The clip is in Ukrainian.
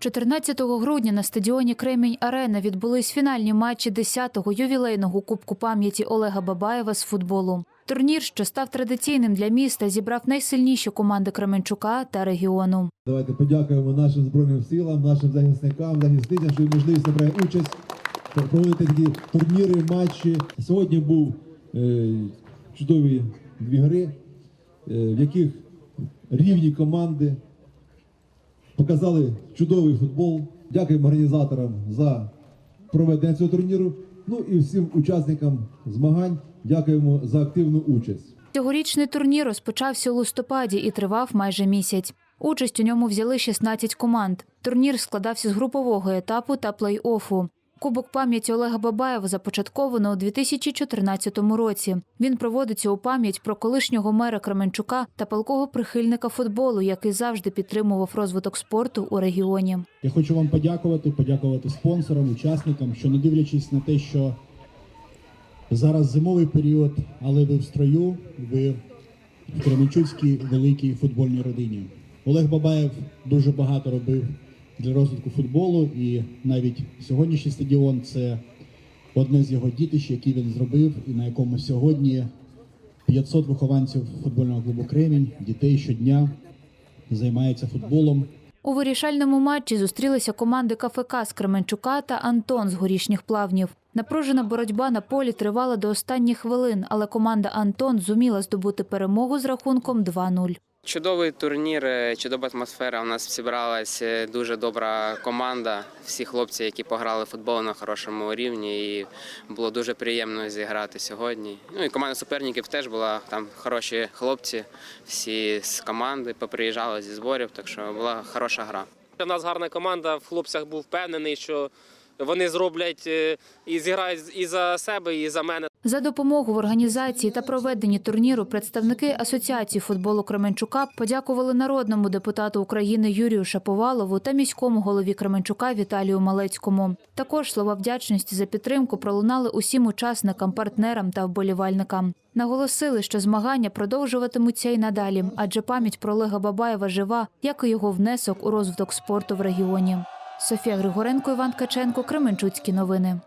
14 грудня на стадіоні Кремінь Арена відбулись фінальні матчі 10-го ювілейного Кубку пам'яті Олега Бабаєва з футболу. Турнір, що став традиційним для міста, зібрав найсильніші команди Кременчука та регіону. Давайте подякуємо нашим збройним силам, нашим захисникам, захисницям, що можливість брати участь, проводити такі турніри, матчі. Сьогодні був е, чудові дві гри, е, в яких рівні команди показали чудовий футбол. Дякуємо організаторам за проведення цього турніру. Ну і всім учасникам змагань дякуємо за активну участь. Цьогорічний турнір розпочався у листопаді і тривав майже місяць. Участь у ньому взяли 16 команд. Турнір складався з групового етапу та плей-офу. Кубок пам'яті Олега Бабаєва започатковано у 2014 році. Він проводиться у пам'ять про колишнього мера Кременчука та палкого прихильника футболу, який завжди підтримував розвиток спорту у регіоні. Я хочу вам подякувати, подякувати спонсорам, учасникам, що не дивлячись на те, що зараз зимовий період, але ви в строю, ви в Кременчуцькій великій футбольній родині. Олег Бабаєв дуже багато робив для розвитку футболу, і навіть сьогоднішній стадіон це одне з його дітищ, які він зробив, і на якому сьогодні 500 вихованців футбольного клубу Кремінь, дітей щодня займаються футболом. У вирішальному матчі зустрілися команди КФК з Кременчука та Антон з горішніх плавнів. Напружена боротьба на полі тривала до останніх хвилин, але команда Антон зуміла здобути перемогу з рахунком 2-0. Чудовий турнір, е, чудова атмосфера. У нас зібралась е, дуже добра команда. Всі хлопці, які пограли футбол на хорошому рівні, і було дуже приємно зіграти сьогодні. Ну і команда суперників теж була там хороші хлопці. Всі з команди поприїжджали зі зборів, так що була хороша гра. У нас гарна команда, в хлопцях був впевнений, що вони зроблять е, і зіграють і за себе, і за мене. За допомогу в організації та проведенні турніру представники Асоціації футболу Кременчука подякували народному депутату України Юрію Шаповалову та міському голові Кременчука Віталію Малецькому. Також слова вдячності за підтримку пролунали усім учасникам, партнерам та вболівальникам. Наголосили, що змагання продовжуватимуться і надалі, адже пам'ять про Олега Бабаєва жива, як і його внесок у розвиток спорту в регіоні. Софія Григоренко, Іван Каченко, Кременчуцькі новини.